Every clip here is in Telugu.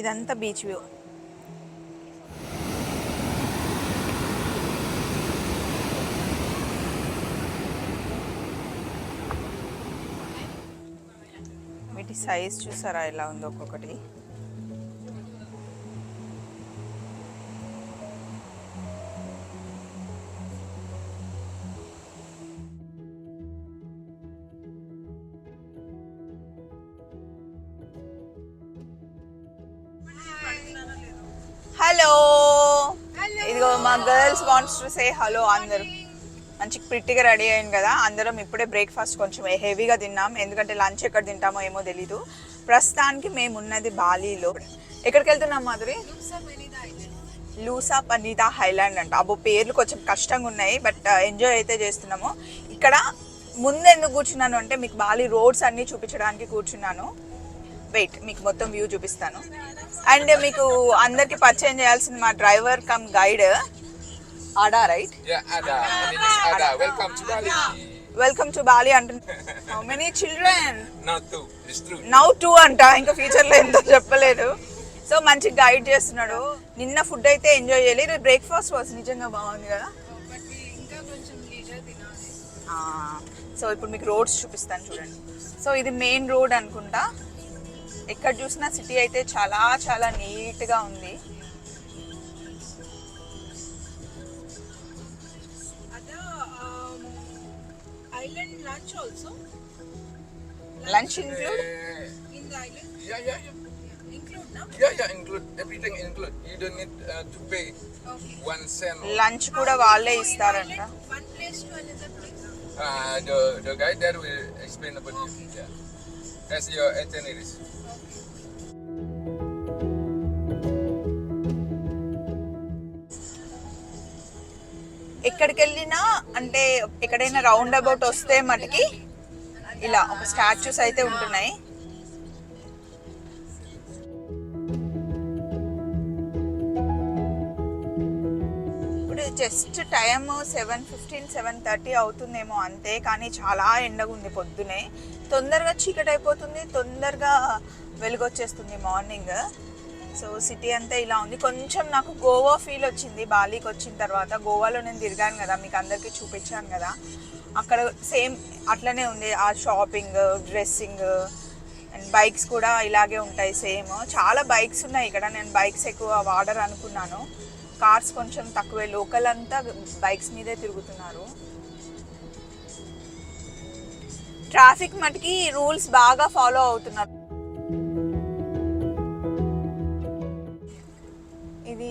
ఇదంతా బీచ్ వ్యూ. వీటి సైజ్ చూసారా ఎలా ఉందో ఒక్కొక్కటి? వాంట్స్ టు సే హలో అందరూ. మంచి ప్రిట్టిగా రెడీ అయింది కదా అందరం ఇప్పుడే బ్రేక్ఫాస్ట్ కొంచెం హెవీగా తిన్నాం. ఎందుకంటే లంచ్ ఎక్కడ తింటామో ఏమో తెలీదు. ప్రస్తుతానికి మేము ఉన్నది బాలీలో. ఎక్కడికి వెళ్తున్నాం మాధురి? లూసా పనీతా హైలాండ్ అంట. అబ్బో పేర్లు కొంచెం కష్టంగా ఉన్నాయి బట్ ఎంజాయ్ uh, అయితే చేస్తున్నాము. ఇక్కడ ముందు ఎందుకు కూర్చున్నాను అంటే మీకు బాలీ రోడ్స్ అన్నీ చూపించడానికి కూర్చున్నాను. వెయిట్ మీకు మొత్తం వ్యూ చూపిస్తాను. అండ్ మీకు అందరికీ పరిచయం చేయాల్సింది మా driver cum guide Ada right Yeah, Ada. My name is Ada. Welcome to Bali. Welcome to Bali అంటున్నా how many children. Now two అంట. ఇంకా ఫ్యూచర్లో ఎంతో చెప్పలేదు. సో మంచి గైడ్ చేస్తున్నాడు. నిన్న ఫుడ్ అయితే ఎంజాయ్ చేయాలి. రేపు బ్రేక్ఫాస్ట్ వాస్ నిజంగా బాగుంది కదా? సో ఇప్పుడు మీకు రోడ్స్ చూపిస్తాను చూడండి. సో ఇది మెయిన్ రోడ్ అనుకుంటా. ఎక్కడ చూసినా సిటీ అయితే చాలా చాలా నీట్గా ఉంది. Island lunch also lunch include Uh, in the island. yeah, yeah, yeah. Include now. Yeah, yeah, include everything include. You don't need uh, to pay Okay. one cent. So in ఇస్తారంట island, one place to another place. Uh, the the guy there will explain about you. Yeah. As your itineraries. ఎక్కడికి వెళ్ళినా అంటే ఎక్కడైనా రౌండ్ అబౌట్ వస్తే మటుకి ఇలా ఒక స్టాచ్యూస్ అయితే ఉంటున్నాయి. ఇప్పుడు just time seven fifteen seven thirty అవుతుందేమో అంతే కానీ చాలా ఎండగా ఉంది పొద్దునే. తొందరగా చీకటి అయిపోతుంది తొందరగా వెలుగొచ్చేస్తుంది మార్నింగ్. సో సిటీ అంతా ఇలా ఉంది. కొంచెం నాకు గోవా ఫీల్ వచ్చింది బాలీకి వచ్చిన తర్వాత. గోవాలో నేను తిరిగాను కదా మీకు అందరికీ చూపించాను కదా. అక్కడ సేమ్ అట్లనే ఉంది. ఆ షాపింగ్ డ్రెస్సింగ్ అండ్ బైక్స్ కూడా ఇలాగే ఉంటాయి సేమ్. చాలా బైక్స్ ఉన్నాయి ఇక్కడ. నేను బైక్స్ ఎక్కువ వాడరు అనుకున్నాను. కార్స్ కొంచెం తక్కువే. లోకల్ అంతా బైక్స్ మీదే తిరుగుతున్నారు. ట్రాఫిక్ మటుకి రూల్స్ బాగా ఫాలో అవుతున్నారు.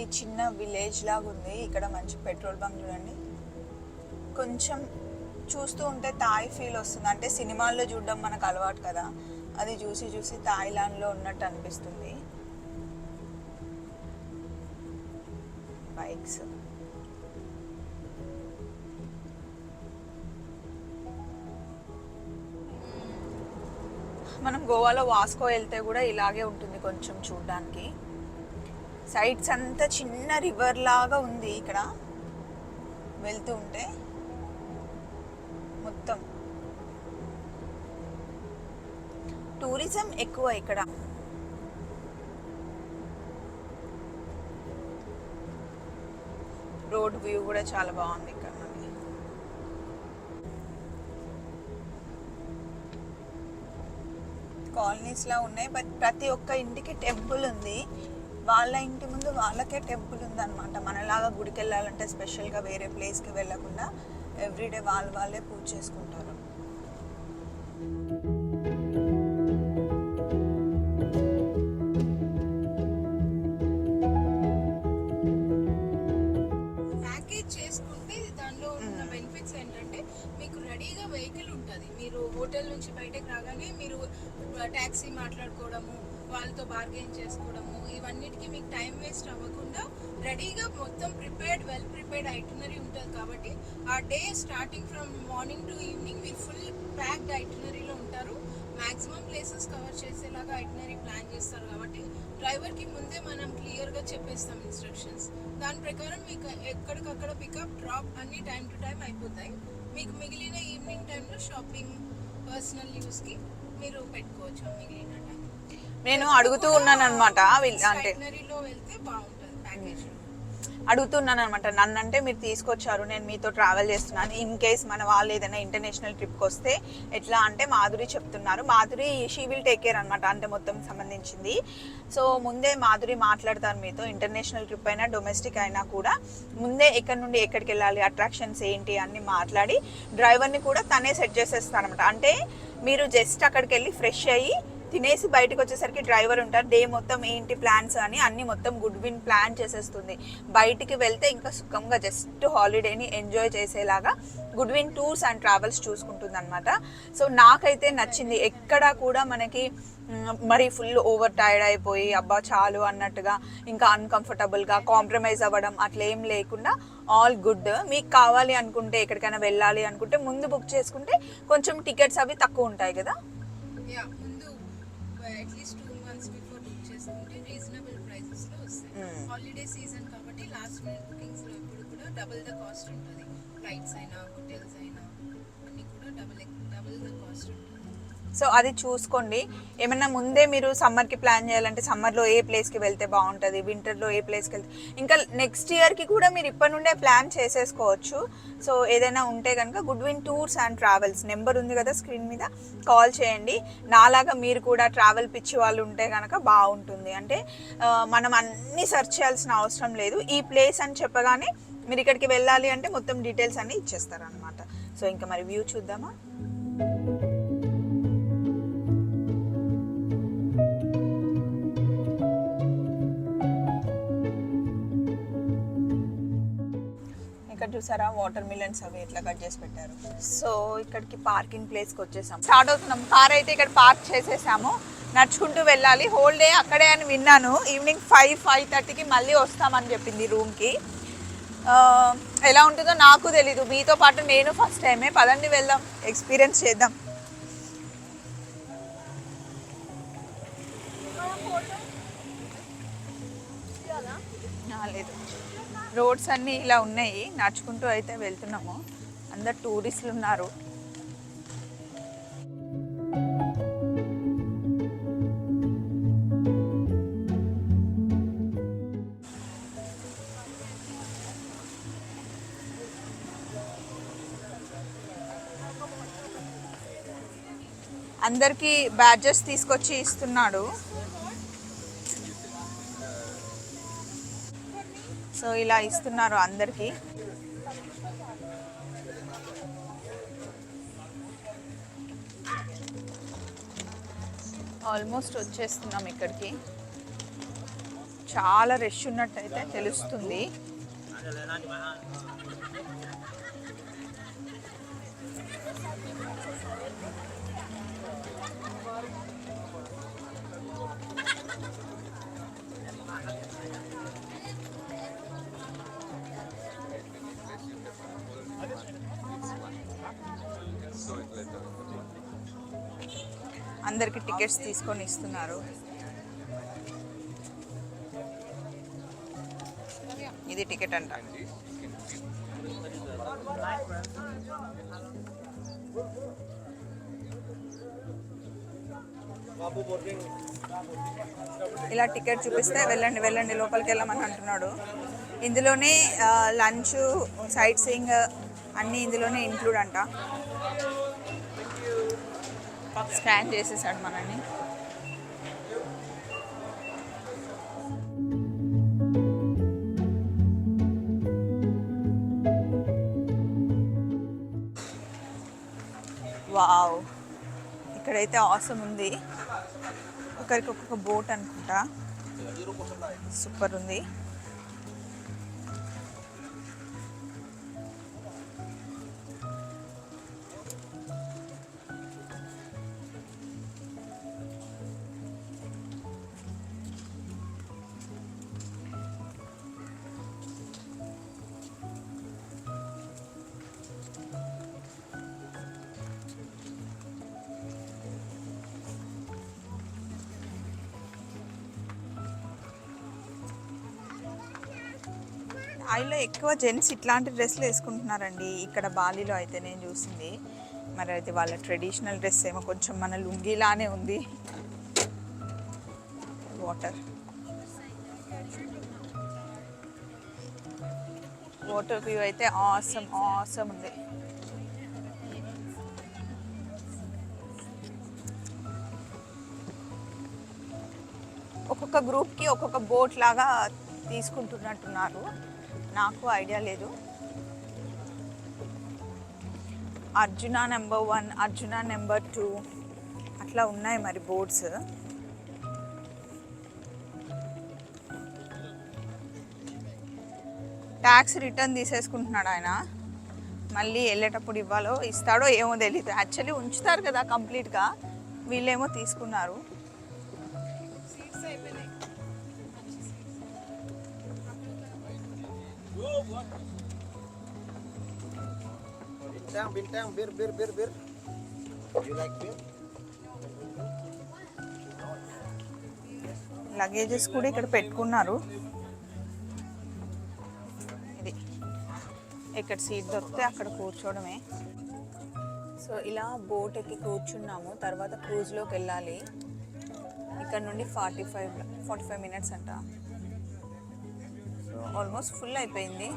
ఇది చిన్న విలేజ్ లాగా ఉంది. ఇక్కడ మంచి పెట్రోల్ బంక్ చూడండి. కొంచెం చూస్తూ ఉంటే తాయ్ ఫీల్ వస్తుంది. అంటే సినిమాల్లో చూడడం మనకు అలవాటు కదా. అది చూసి చూసి థాయిలాండ్లో ఉన్నట్టు అనిపిస్తుంది. బైక్స్ మనం గోవాలో వాస్కో వెళ్తే కూడా ఇలాగే ఉంటుంది కొంచెం చూడడానికి. సైడ్స్ అంతా చిన్న రివర్ లాగా ఉంది ఇక్కడ. వెళ్తూ ఉంటే మొత్తం. టూరిజం ఎక్కువ ఇక్కడ. రోడ్ వ్యూ కూడా చాలా బాగుంది ఇక్కడ కాలనీస్ లా ఉన్నాయి బట్ ప్రతి ఒక్క ఇంటికి టెంపుల్ ఉంది. వాళ్ళ ఇంటి ముందు వాళ్ళకే టెంపుల్ ఉందన్నమాట. మనలాగా గుడికి వెళ్ళాలంటే స్పెషల్గా వేరే ప్లేస్కి వెళ్ళకుండా ఎవ్రీడే వాళ్ళు వాళ్ళే పూజ చేసుకుంటారు. ప్యాకేజ్ చేసుకుంటే దానిలో ఉన్న బెనిఫిట్స్ ఏంటంటే మీకు రెడీగా వెహికల్ ఉంటుంది. మీరు హోటల్ నుంచి బయటకు రాగానే మీరు ట్యాక్సీ మాట్లాడుకోవడము వాళ్ళతో బార్గెన్ చేసుకోవడము ఇవన్నిటికీ మీకు టైం వేస్ట్ అవ్వకుండా రెడీగా మొత్తం ప్రిపేర్డ్ వెల్ ప్రిపేర్డ్ ఐటనరీ ఉంటుంది కాబట్టి ఆ day starting from morning to evening మీరు ఫుల్ ప్యాక్డ్ ఐటనరీలో ఉంటారు. మ్యాక్సిమం ప్లేసెస్ కవర్ చేసేలాగా ఐటనరీ ప్లాన్ చేస్తారు కాబట్టి డ్రైవర్కి ముందే మనం క్లియర్గా చెప్పేస్తాం ఇన్స్ట్రక్షన్స్ దాని ప్రకారం మీకు ఎక్కడికక్కడ పికప్ డ్రాప్ అన్ని టైం టు టైం అయిపోతాయి. మీకు మిగిలిన ఈవినింగ్ టైంలో షాపింగ్ పర్సనల్ యూస్కి మీరు పెట్టుకోవచ్చు మిగిలిన నేను అడుగుతూ ఉన్నాను అనమాట అంటే. అడుగుతున్నాను అనమాట నన్ను అంటే మీరు తీసుకొచ్చారు నేను మీతో ట్రావెల్ చేస్తున్నాను ఇన్ కేస్ మన వాళ్ళు ఏదైనా ఇంటర్నేషనల్ ట్రిప్కి వస్తే ఎట్లా అంటే మాధురి చెప్తున్నారు. Madhuri she will take care అనమాట అంటే మొత్తం సంబంధించింది. సో ముందే మాధురి మాట్లాడతారు మీతో ఇంటర్నేషనల్ ట్రిప్ అయినా డొమెస్టిక్ అయినా కూడా. ముందే ఎక్కడి నుండి ఎక్కడికి వెళ్ళాలి అట్రాక్షన్స్ ఏంటి అన్ని మాట్లాడి డ్రైవర్ని కూడా తనే సెట్ చేసేస్తాను అనమాట అంటే మీరు జస్ట్ అక్కడికి వెళ్ళి ఫ్రెష్ అయ్యి తినేసి బయటకు వచ్చేసరికి డ్రైవర్ ఉంటారు. డే మొత్తం ఏంటి ప్లాన్స్ అని అన్ని మొత్తం గుడ్ విన్ ప్లాన్ చేసేస్తుంది. బయటికి వెళ్తే ఇంకా సుఖంగా జస్ట్ హాలిడేని ఎంజాయ్ చేసేలాగా good win tours and travels చూసుకుంటుంది అనమాట సో నాకైతే నచ్చింది. ఎక్కడా కూడా మనకి మరి ఫుల్ ఓవర్ టైర్డ్ అయిపోయి అబ్బా చాలు అన్నట్టుగా ఇంకా అన్కంఫర్టబుల్గా కాంప్రమైజ్ అవ్వడం అట్లా ఏం లేకుండా ఆల్ గుడ్. మీకు కావాలి అనుకుంటే ఎక్కడికైనా వెళ్ళాలి అనుకుంటే ముందు బుక్ చేసుకుంటే కొంచెం టికెట్స్ అవి తక్కువ ఉంటాయి కదా? At least two months before book చేసుకుంటే రీజనబుల్ ప్రైసెస్లో వస్తాయి. Hmm. హాలిడే సీజన్ కాబట్టి లాస్ట్ మినిట్ బుకింగ్స్లో ఇప్పుడు కూడా డబుల్ ద కాస్ట్ ఉంటుంది. ఫ్లైట్స్ అయినా హోటల్స్ అయినా అన్ని కూడా డబుల్ డబుల్ ద కాస్ట్ ఉంటుంది. సో అది చూసుకోండి. ఏమన్నా ముందే మీరు సమ్మర్కి ప్లాన్ చేయాలంటే సమ్మర్లో ఏ ప్లేస్కి వెళ్తే బాగుంటుంది? వింటర్లో ఏ ప్లేస్కి వెళ్తే ఇంకా నెక్స్ట్ ఇయర్కి కూడా మీరు ఇప్పటి నుండే ప్లాన్ చేసేసుకోవచ్చు. సో ఏదైనా ఉంటే కనుక good win tours and travels number ఉంది కదా స్క్రీన్ మీద. కాల్ చేయండి. నాలాగా మీరు కూడా ట్రావెల్ పిచ్చి వాళ్ళు ఉంటే కనుక బాగుంటుంది. అంటే మనం అన్నీ సెర్చ్ చేయాల్సిన అవసరం లేదు. ఈ ప్లేస్ అని చెప్పగానే మీరు ఇక్కడికి వెళ్ళాలి అంటే మొత్తం డీటెయిల్స్ అన్నీ ఇచ్చేస్తారు అనమాట సో ఇంకా మరి వ్యూ చూద్దామా? చూసారా? వాటర్ మిలన్స్ అవి ఎట్లా కట్ చేసి పెట్టారు? సో ఇక్కడికి పార్కింగ్ ప్లేస్కి వచ్చేసాం. స్టార్ట్ అవుతున్నాం. కార్ అయితే ఇక్కడ పార్క్ చేసేసాము. నడుచుకుంటూ వెళ్ళాలి. హోల్ డే అక్కడే అని విన్నాను. ఈవినింగ్ ఫైవ్ ఫైవ్ థర్టీకి మళ్ళీ వస్తామని చెప్పింది రూమ్కి ఎలా ఉంటుందో నాకు తెలీదు. మీతో పాటు నేను ఫస్ట్ టైమే పదండి వెళ్దాం. ఎక్స్పీరియన్స్ చేద్దాం. రోడ్స్ అన్నీ ఇలా ఉన్నాయి. నడుచుకుంటూ అయితే వెళ్తున్నాము. అందరు టూరిస్టులు ఉన్నారు. అందరికీ బ్యాడ్జెస్ తీసుకొచ్చి ఇస్తున్నాడు. సో ఇలా ఇస్తున్నారు అందరికీ. ఆల్మోస్ట్ వచ్చేస్తున్నాం ఇక్కడికి. చాలా రష్ ఉన్నట్టయితే తెలుస్తుంది. అందరికి టికెట్స్ తీసుకొని ఇస్తున్నారు. ఇది టికెట్ అంట. ఇలా టికెట్ చూపిస్తే వెళ్ళండి వెళ్ళండి లోపలికి వెళ్ళమని అంటున్నాడు. ఇందులోనే లంచ్ సైట్ సీయింగ్ అన్నీ ఇందులోనే ఇంక్లూడ్ అంట. స్కాన్ చేసేసాడు మనని వావ్. ఇక్కడైతే ఆసం ఉంది. ఒకరికి ఒక్కొక్క బోట్ అనుకుంటా. సూపర్ ఉంది. ఆయిల్లో ఎక్కువ జెంట్స్ ఇట్లాంటి డ్రెస్సులు వేసుకుంటున్నారండి. ఇక్కడ బాలీలో అయితే నేను చూసింది. మరి అయితే వాళ్ళ ట్రెడిషనల్ డ్రెస్ ఏమో కొంచెం మన లుంగీలానే ఉంది. వాటర్. వాటర్ వ్యూ అయితే ఆసమ్ ఆసమ్ ఉంది. ఒక్కొక్క గ్రూప్కి ఒక్కొక్క బోట్ లాగా తీసుకుంటున్నట్టున్నారు. నాకు ఐడియా లేదు. Arjuna number one Arjuna number two అట్లా ఉన్నాయి మరి బోర్డ్స్. ట్యాక్స్ రిటర్న్ తీసేసుకుంటున్నాడు ఆయన. మళ్ళీ వెళ్ళేటప్పుడు ఇవ్వాలో ఇస్తాడో ఏమో తెలియదు యాక్చువల్లీ ఉంచుతారు కదా కంప్లీట్గా వీళ్ళేమో తీసుకున్నారు. సీట్స్ అయిపోయినాయి. Bintang, bintang, bir, bir, bir, bir. You like bir? Luggages కూడా ఇక్కడ పెట్టుకున్నారు. ఇది. ఇక్కడ సీట్ దొరికితే అక్కడ కూర్చోవడమే. సో ఇలా బోట్ ఎక్కి కూర్చున్నాము. తర్వాత క్రూజ్లోకి వెళ్ళాలి. ఇక్కడ నుండి forty five forty five minutes అంట. ఆల్మోస్ట్ ఫుల్ అయిపోయింది.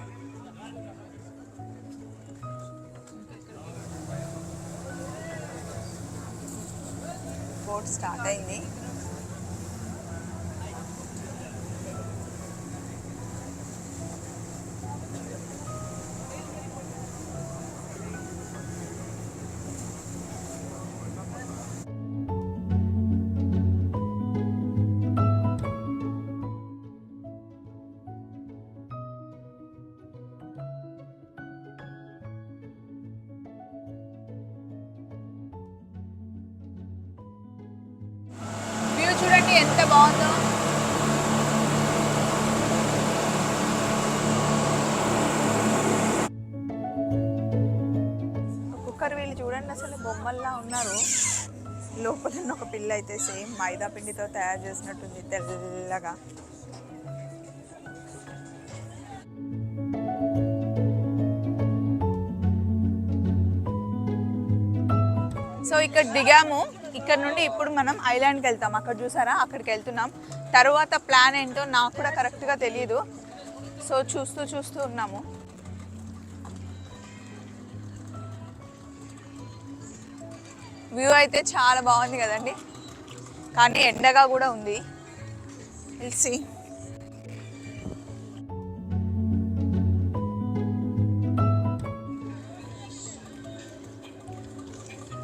బోట్ స్టార్ట్ అయింది. ఎంత బాగుందో. ఒక్కొక్కరు వీళ్ళు చూడండి అసలు బొమ్మల్లా ఉన్నారు. లోపల ఒక పిల్ల అయితే సేమ్ మైదా పిండితో తయారు చేసినట్టుంది తెల్లగా. సో ఇక్కడ దిగాము. ఇక్కడ నుండి ఇప్పుడు మనం ఐలాండ్కి వెళ్తాం. అక్కడ చూసారా? అక్కడికి వెళ్తున్నాం. తర్వాత ప్లాన్ ఏంటో నాకు కూడా కరెక్ట్గా తెలియదు సో చూస్తూ చూస్తూ ఉన్నాము. వ్యూ అయితే చాలా బాగుంది కదండి. కానీ ఎండగా కూడా ఉంది. తెలిసి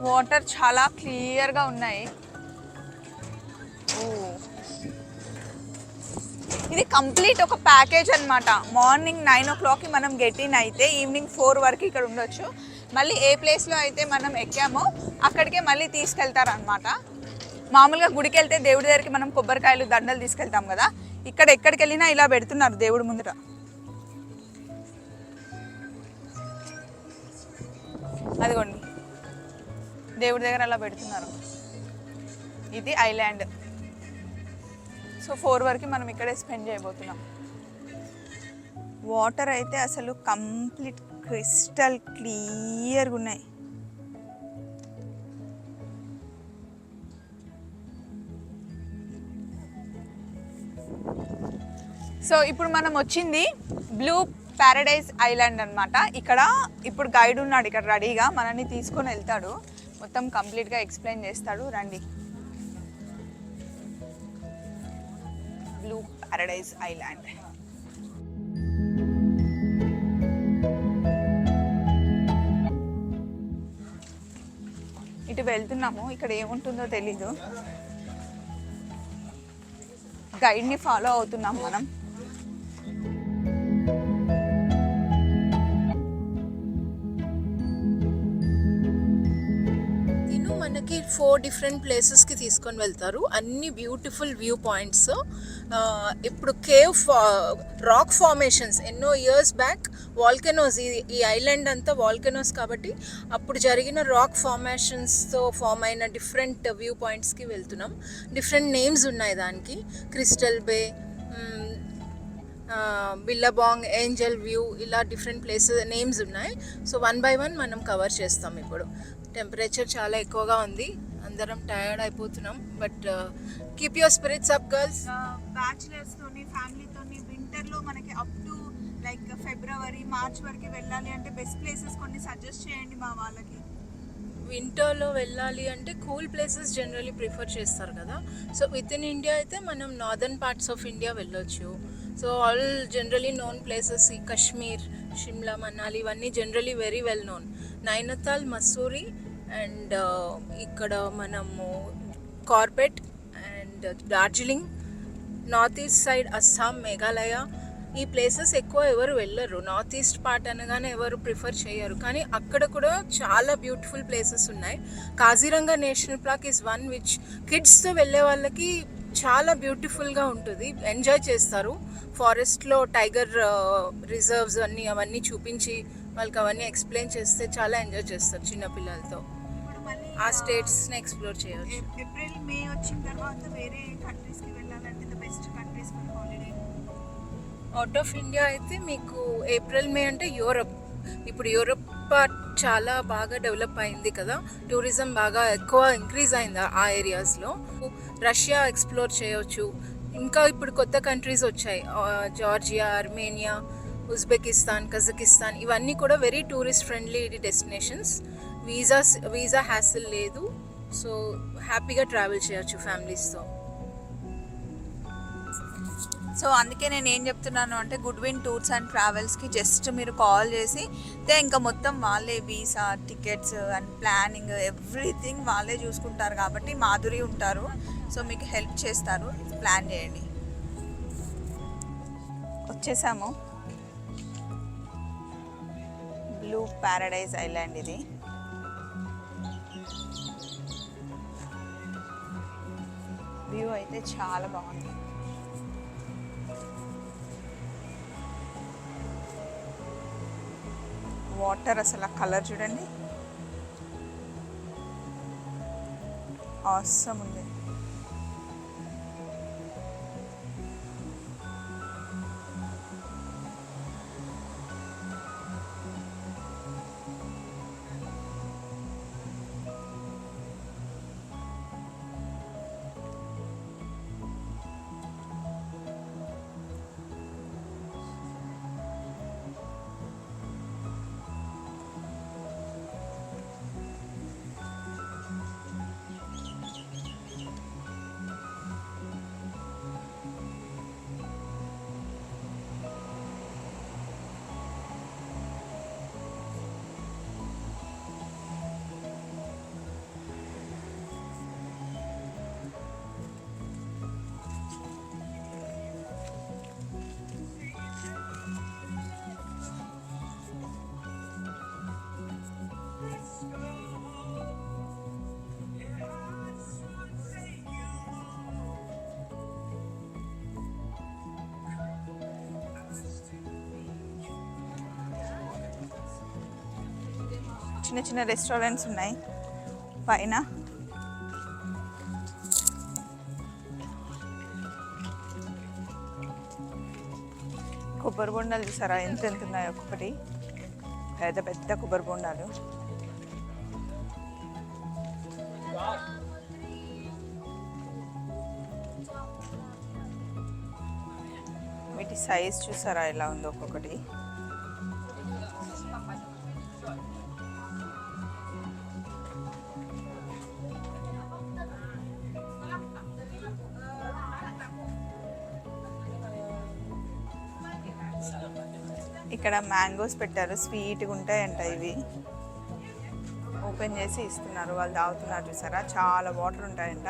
వాటర్ చాలా క్లియర్గా ఉన్నాయి. ఓ. ఇది కంప్లీట్ ఒక ప్యాకేజ్ అన్నమాట. మార్నింగ్ నైన్ ఓ క్లాక్కి మనం గెట్ ఇన్ అయితే ఈవినింగ్ ఫోర్ వరకు ఇక్కడ ఉండొచ్చు. మళ్ళీ ఏ ప్లేస్లో అయితే మనం ఎక్కామో అక్కడికే మళ్ళీ తీసుకెళ్తారనమాట మామూలుగా గుడికి వెళ్తే దేవుడి దగ్గరికి మనం కొబ్బరికాయలు దండలు తీసుకెళ్తాం కదా. ఇక్కడ ఎక్కడికి వెళ్ళినా ఇలా పెడుతున్నారు దేవుడి ముందర అదిగోండి. దేవుడి దగ్గర అలా పెడుతున్నారు. ఇది ఐలాండ్. సో ఫోర్ వరకు మనం ఇక్కడే స్పెండ్ చేయబోతున్నాం. వాటర్ అయితే అసలు కంప్లీట్ క్రిస్టల్ క్లియర్గా ఉన్నాయి. సో ఇప్పుడు మనం వచ్చింది బ్లూ ప్యారడైజ్ ఐలాండ్ అన్నమాట. ఇక్కడ ఇప్పుడు గైడ్ ఉన్నాడు ఇక్కడ రెడీగా మనల్ని తీసుకొని వెళ్తాడు. మొత్తం కంప్లీట్గా ఎక్స్ప్లెయిన్ చేస్తాడు. రండి. Blue paradise island. ఇటు వెళ్తున్నాము. ఇక్కడ ఏముంటుందో తెలీదు. గైడ్ని ఫాలో అవుతున్నాం మనం. ఫోర్ డిఫరెంట్ ప్లేసెస్కి తీసుకొని వెళ్తారు. అన్ని బ్యూటిఫుల్ వ్యూ పాయింట్స్. ఇప్పుడు కేవ్ రాక్ ఫార్మేషన్స్. ఎన్నో ఇయర్స్ బ్యాక్ వాల్కెనోస్ ఈ ఈ ఐలాండ్ అంతా వాల్కెనోస్ కాబట్టి అప్పుడు జరిగిన రాక్ ఫార్మేషన్స్తో ఫామ్ అయిన డిఫరెంట్ వ్యూ పాయింట్స్కి వెళ్తున్నాం. డిఫరెంట్ నేమ్స్ ఉన్నాయి దానికి. Crystal bay billabong angel view ఇలా డిఫరెంట్ ప్లేసెస్ నేమ్స్ ఉన్నాయి. సో వన్ బై వన్ మనం కవర్ చేస్తాం ఇప్పుడు. టెంపరేచర్ చాలా ఎక్కువగా ఉంది. అందరం టయర్డ్ అయిపోతున్నాం. But keep your spirits up girls bachelors తోని ఫ్యామిలీతోని వింటర్లో మనకి up to like February March వరకు వెళ్ళాలి అంటే బెస్ట్ ప్లేసెస్ కొన్ని సజెస్ట్ చేయండి మా వాళ్ళకి. వింటర్లో వెళ్ళాలి అంటే కూల్ ప్లేసెస్ జనరలీ ప్రిఫర్ చేస్తారు కదా. సో విత్ ఇన్ ఇండియా అయితే మనం నార్దర్న్ పార్ట్స్ ఆఫ్ ఇండియా వెళ్ళొచ్చు. So all generally known places ఈ కశ్మీర్ షిమ్లా మనాలి ఇవన్నీ generally very well known Nainital Mussoorie and ఇక్కడ మనము Corbett and Darjeeling. North east side Assam Meghalaya. ఈ ప్లేసెస్ ఎక్కువ ఎవరు వెళ్ళరు. నార్త్ ఈస్ట్ పార్ట్ అనగానే ఎవరు ప్రిఫర్ చేయరు. కానీ అక్కడ కూడా చాలా బ్యూటిఫుల్ ప్లేసెస్ ఉన్నాయి. Kaziranga national park is one which కిడ్స్తో వెళ్ళే వాళ్ళకి చాలా బ్యూటిఫుల్గా ఉంటుంది. ఎంజాయ్ చేస్తారు. ఫారెస్ట్లో టైగర్ రిజర్వ్స్ అన్నీ అవన్నీ చూపించి వాళ్ళకి అవన్నీ ఎక్స్ప్లెయిన్ చేస్తే చాలా ఎంజాయ్ చేస్తారు చిన్నపిల్లలతో. ఆ స్టేట్స్ని ఎక్స్ప్లోర్ చేయవచ్చు ఏప్రిల్ మే వచ్చిన తర్వాత వేరే కంట్రీస్కి వెళ్ళాలంటే the best countries for holiday out of India అయితే మీకు ఏప్రిల్ మే అంటే యూరప్. ఇప్పుడు యూరప్ చాలా బాగా డెవలప్ అయింది కదా. టూరిజం బాగా ఎక్కువ ఇంక్రీజ్ అయింది ఆ ఏరియాస్లో రష్యా ఎక్స్ప్లోర్ చేయొచ్చు. ఇంకా ఇప్పుడు కొత్త కంట్రీస్ వచ్చాయి. జార్జియా అర్మేనియా ఉజ్బెకిస్తాన్ కజకిస్తాన్ ఇవన్నీ కూడా very tourist friendly destinations visas visa hassle లేదు. సో హ్యాపీగా ట్రావెల్ చేయొచ్చు ఫ్యామిలీస్తో సో అందుకే నేను ఏం చెప్తున్నాను అంటే గుడ్ విన్ టూర్స్ అండ్ ట్రావెల్స్కి జస్ట్ మీరు కాల్ చేసి దే ఇంకా మొత్తం వాళ్ళే visa tickets and planning everything వాళ్ళే చూసుకుంటారు కాబట్టి మాధురి ఉంటారు. సో మీకు హెల్ప్ చేస్తారు. ప్లాన్ చేయండి. వచ్చేసాము. బ్లూ ప్యారడైజ్ ఐలాండ్ ఇది. వ్యూ అయితే చాలా బాగుంది. వాటర్ అసలు ఆ కలర్ చూడండి. ఆసమ్ ఉంది. చిన్న చిన్న రెస్టారెంట్స్ ఉన్నాయి. పైన. కొబ్బరి బొండాలు చూసారా? ఎంత ఎంత ఉన్నాయి ఒక్కొక్కటి పెద్ద పెద్ద కొబ్బరి బొండాలు. వీటి సైజ్ చూసారా? ఎలా ఉందో ఒక్కొక్కటి. ఇక్కడ మ్యాంగోస్ పెట్టారు స్వీట్గా ఉంటాయంట ఇవి. ఓపెన్ చేసి ఇస్తున్నారు వాళ్ళు తాగుతున్నారు చూసారా? చాలా వాటర్ ఉంటాయంట.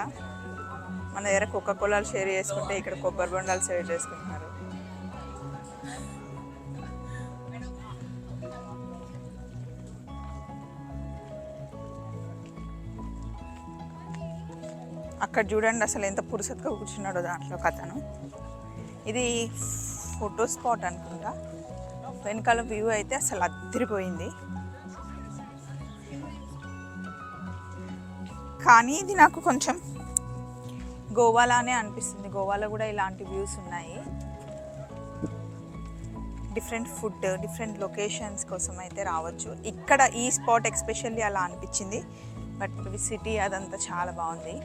మన దగ్గర కుక్క కులాలు షేర్ చేసుకుంటే ఇక్కడ కొబ్బరి బొండాలు షేర్ చేసుకుంటున్నారు. అక్కడ చూడండి అసలు ఎంత పురుసత్గా కూర్చున్నాడో దాంట్లో కథను. ఇది ఫోటో స్పాట్ అనుకుంటా. వెనకాల వ్యూ అయితే అసలు అద్దరిపోయింది. కానీ ఇది నాకు కొంచెం గోవాలానే అనిపిస్తుంది. గోవాలో కూడా ఇలాంటి వ్యూస్ ఉన్నాయి. డిఫరెంట్ ఫుడ్ డిఫరెంట్ లొకేషన్స్ కోసం అయితే రావచ్చు. ఇక్కడ ఈ స్పాట్ ఎక్స్పెషల్లీ అలా అనిపించింది. బట్ సిటీ అదంతా చాలా బాగుంది.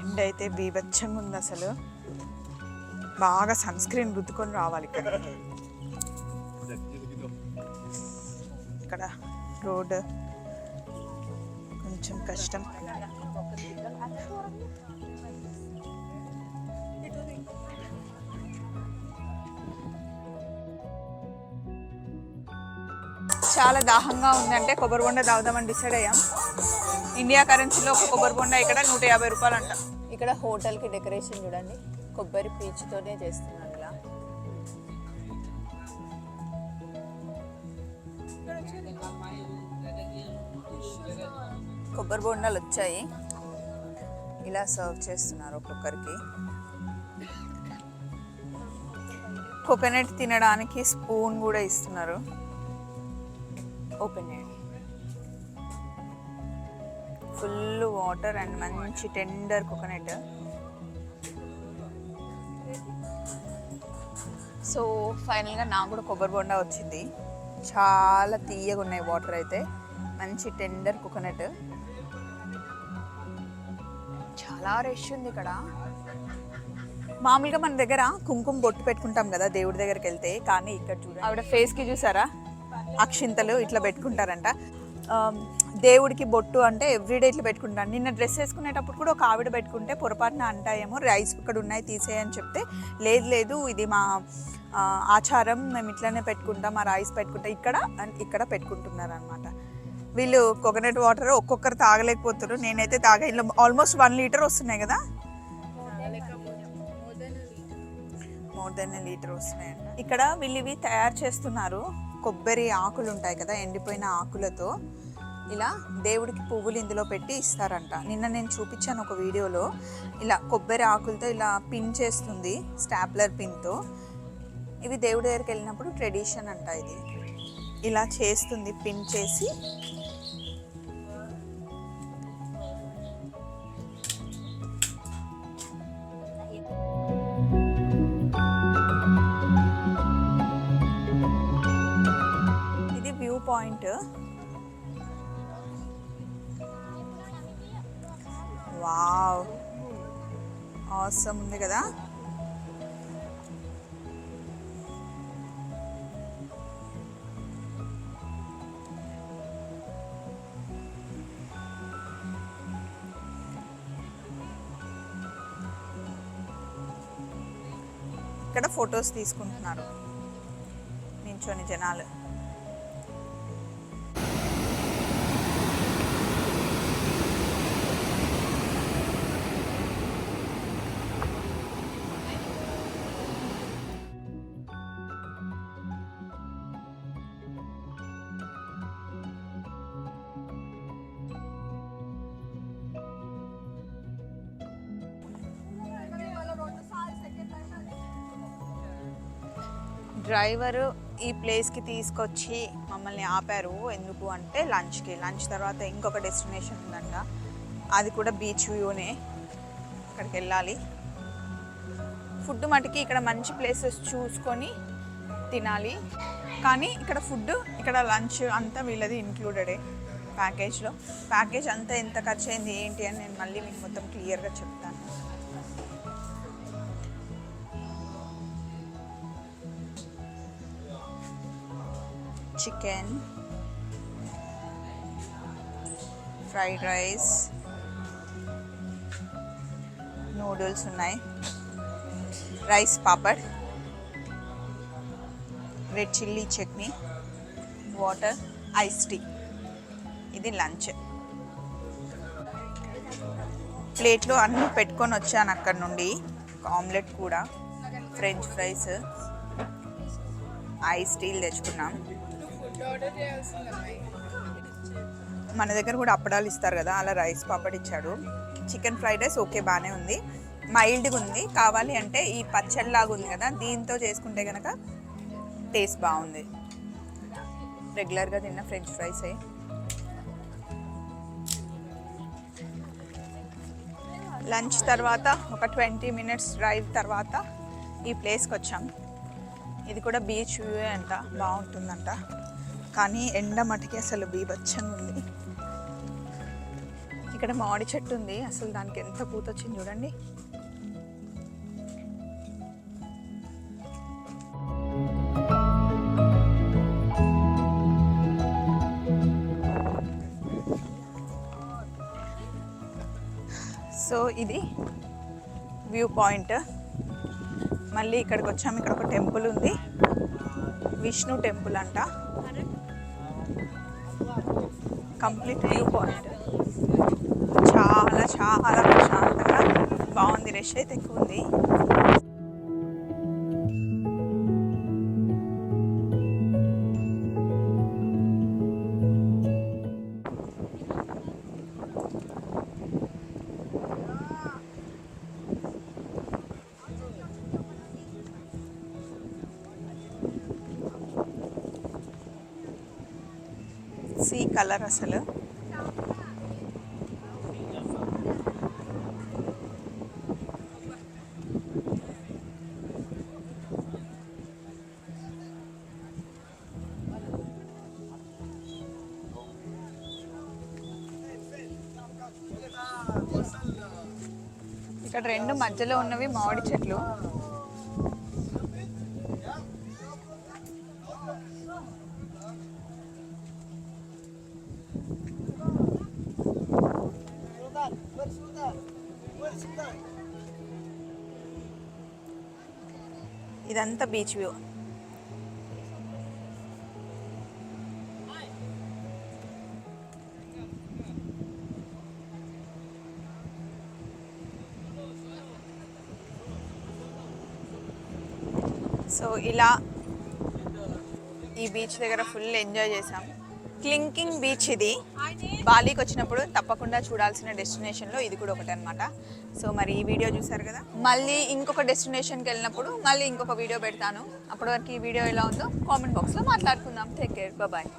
ఎండ్ అయితే బీభత్సంగా ఉంది అసలు. బాగా సన్ స్క్రీన్ రుద్దుకొని రావాలి ఇక్కడ. ఇక్కడ రోడ్ కొంచెం కష్టం. చాలా దాహంగా ఉందంటే కొబ్బరి బొండ తాగుదామని డిసైడ్ అయ్యాం. ఇండియా కరెన్సీలో ఒక కొబ్బరి బొండ ఇక్కడ నూట యాభై రూపాయలు అంట ఇక్కడ హోటల్కి డెకరేషన్ చూడండి. కొబ్బరి పీచుతోనే చేస్తున్నాను ఇలా కొబ్బరి బొండాలు వచ్చాయి. ఇలా సర్వ్ చేస్తున్నారు ఒక్కొక్కరికి. కోకోనట్ తినడానికి స్పూన్ కూడా ఇస్తున్నారు. ఓపెన్ చేయండి. ఫుల్ వాటర్ అండ్ మంచి టెండర్ కోకోనట్. సో ఫైనల్గా నాకు కూడా కొబ్బరి బొండా వచ్చింది. చాలా తీయగా ఉన్నాయి వాటర్ అయితే. మంచి టెండర్ కోకోనట్. చాలా రష్ ఉంది ఇక్కడ. మామూలుగా మన దగ్గర కుంకుమ బొట్టు పెట్టుకుంటాం కదా దేవుడి దగ్గరికి వెళ్తే. కానీ ఇక్కడ చూడండి. ఆవిడ ఫేస్కి చూసారా? అక్షింతలు ఇట్లా పెట్టుకుంటారంట. దేవుడికి బొట్టు అంటే ఎవ్రీడే ఇట్లా పెట్టుకుంటాను. నిన్న డ్రెస్ వేసుకునేటప్పుడు కూడా ఒక ఆవిడ పెట్టుకుంటే పొరపాటున అంటాయేమో రైస్ ఇక్కడ ఉన్నాయి తీసేయని చెప్తే లేదు లేదు ఇది మా ఆచారం మేము ఇట్లానే పెట్టుకుంటాం ఆ రైస్ పెట్టుకుంటాం ఇక్కడ ఇక్కడ పెట్టుకుంటున్నారు అనమాట వీళ్ళు కోకోనట్ వాటర్ ఒక్కొక్కరు తాగలేకపోతారు నేనైతే తాగా ఇలా ఆల్మోస్ట్ వన్ లీటర్ వస్తున్నాయి కదా? మోర్ దెన్ లీటర్ వస్తున్నాయి. ఇక్కడ వీళ్ళు ఇవి తయారు చేస్తున్నారు. కొబ్బరి ఆకులు ఉంటాయి కదా ఎండిపోయిన ఆకులతో. ఇలా దేవుడికి పువ్వులు ఇందులో పెట్టి ఇస్తారంట. నిన్న నేను చూపించాను ఒక వీడియోలో. ఇలా కొబ్బరి ఆకులతో ఇలా పిన్ చేస్తుంది స్టాప్లర్ పిన్తో. ఇవి దేవుడి దగ్గరికి వెళ్ళినప్పుడు ట్రెడిషన్ అంట ఇది. ఇలా చేస్తుంది పిన్ చేసి కదా? ఇక్కడ ఫొటోస్ తీసుకుంటున్నారు. నించొని జనాలు. డ్రైవరు ఈ ప్లేస్కి తీసుకొచ్చి మమ్మల్ని ఆపారు. ఎందుకు అంటే లంచ్కి. లంచ్ తర్వాత ఇంకొక డెస్టినేషన్ ఉందంట. అది కూడా బీచ్ వ్యూనే. అక్కడికి వెళ్ళాలి. ఫుడ్ మటుకి ఇక్కడ మంచి ప్లేసెస్ చూసుకొని తినాలి. కానీ ఇక్కడ ఫుడ్ ఇక్కడ లంచ్ అంతా వీళ్ళది ఇంక్లూడెడే ప్యాకేజ్లో. ప్యాకేజ్ అంతా ఎంత ఖర్చు అయింది ఏంటి అని నేను మళ్ళీ మీకు మొత్తం క్లియర్గా చెప్తాను. చికెన్ ఫ్రైడ్ రైస్ నూడిల్స్ ఉన్నాయి. Rice papad red chilli chutney water ice tea ఇది లంచ్ ప్లేట్లో అన్నీ పెట్టుకొని వచ్చాను అక్కడ నుండి. ఆమ్లెట్ కూడా ఫ్రెంచ్ ఫ్రైస్ ఐస్ టీలు తెచ్చుకున్నాం. మన దగ్గర కూడా అప్పడాలు ఇస్తారు కదా అలా రైస్ పాపడ్ ఇచ్చాడు. చికెన్ ఫ్రైడ్ రైస్ ఓకే బాగానే ఉంది. మైల్డ్గా ఉంది. కావాలి అంటే ఈ పచ్చడిలాగా ఉంది కదా దీంతో చేసుకుంటే కనుక టేస్ట్ బాగుంది. రెగ్యులర్గా తిన్న ఫ్రెంచ్ ఫ్రైస్ లంచ్ తర్వాత ఒక ట్వంటీ మినిట్స్ డ్రైవ్ తర్వాత ఈ ప్లేస్కి వచ్చాం. ఇది కూడా బీచ్ వ్యూ అంట బాగుంటుందంట. కానీ ఎండ మటుకి అసలు బీభత్సంగా ఉంది. ఇక్కడ మామిడి చెట్టు ఉంది. అసలు దానికి ఎంత పూత వచ్చింది చూడండి. సో ఇది వ్యూ పాయింట్. మళ్ళీ ఇక్కడికి వచ్చాము. ఇక్కడ ఒక టెంపుల్ ఉంది. విష్ణు టెంపుల్ అంట. Complete view point. చాలా చాలా ప్రశాంతంగా. బాగుంది రష్ అయితే ఎక్కువ ఉంది. కలర్ అసలు. ఇక్కడ రెండు మధ్యలో ఉన్నవి మామిడి చెట్లు. ఇదంతా బీచ్ వ్యూ. సో ఇలా ఈ బీచ్ దగ్గర ఫుల్ ఎంజాయ్ చేసాం. క్లింకింగ్ బీచ్ ఇది. బాలీకి వచ్చినప్పుడు తప్పకుండా చూడాల్సిన డెస్టినేషన్లో ఇది కూడా ఒకటి అనమాట సో మరి ఈ వీడియో చూసారు కదా? మళ్ళీ ఇంకొక డెస్టినేషన్కి వెళ్ళినప్పుడు మళ్ళీ ఇంకొక వీడియో పెడతాను. అప్పటి వరకు ఈ వీడియో ఎలా ఉందో కామెంట్ బాక్స్లో మాట్లాడుకుందాం. Take care bye